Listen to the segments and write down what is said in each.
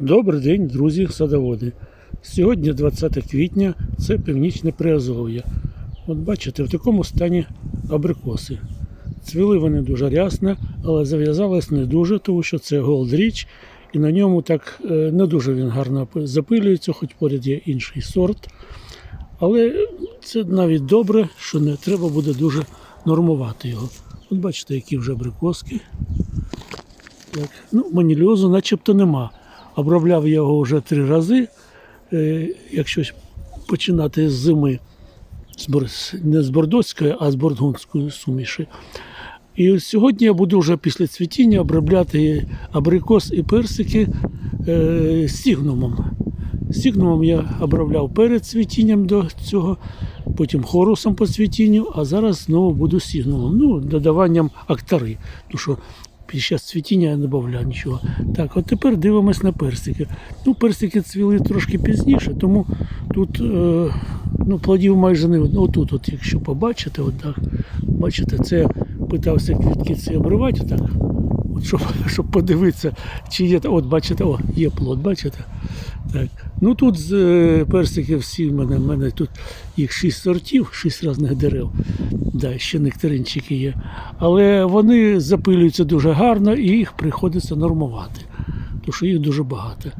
Добрий день, друзі, садоводи. Сьогодні 20 квітня, це північне Приазов'я. От бачите, в такому стані абрикоси. Цвіли вони дуже рясно, але зав'язались не дуже, тому що це голдріч, і на ньому так е, не дуже він гарно запилюється, хоч поряд є інший сорт. Але це навіть добре, що не треба буде дуже нормувати його. От бачите, які вже абрикоски. Так. Ну, маніліозу начебто нема. Обробляв його вже три рази. Е, якщо починати з зими, не з бордоцької, а з бургундської суміші. І сьогодні я буду вже після цвітіння обробляти абрикос і персики е, стігнумом. Стігнумом я обробляв перед цвітінням до цього, потім хорусом по цвітінню, а зараз знову буду стігнумом. Ну, додаванням актари. Тому що під час цвітіння я не додавав нічого. Так, от тепер дивимось на персики. Ну, персики цвіли трошки пізніше, тому тут е, ну, плодів майже не видно. Отут, от, якщо побачите, от так, бачите, це питався квітки ці обривати так. От щоб, щоб подивитися, чи є. От бачите, о, є плод, бачите? Так. Ну тут з е, персиків всі в мене, в мене тут їх шість сортів, шість різних дерев. Да, ще нектаринчики є. Але вони запилюються дуже гарно і їх приходиться нормувати, тому що їх дуже багато.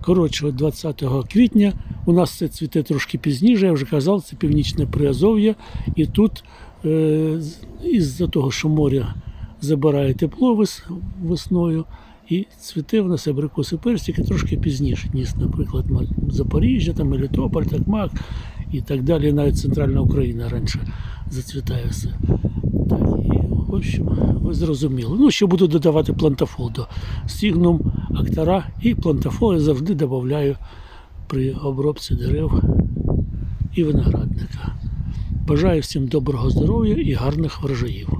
Коротше, 20 квітня у нас це цвіте трошки пізніше, я вже казав, це північне Приазов'я. І тут е, із-за того, що море забирає тепло вес- весною, і цвіте в нас абрикоси персики трошки пізніше, ніж, наприклад, Запоріжжя, там, Мелітополь, Такмак і так далі. Навіть центральна Україна раніше зацвітає все. Так, і, в общем, ви зрозуміли. Ну, ще буду додавати плантафол до стігнум, актара і плантафол я завжди додаю при обробці дерев і виноградника. Бажаю всім доброго здоров'я і гарних врожаїв.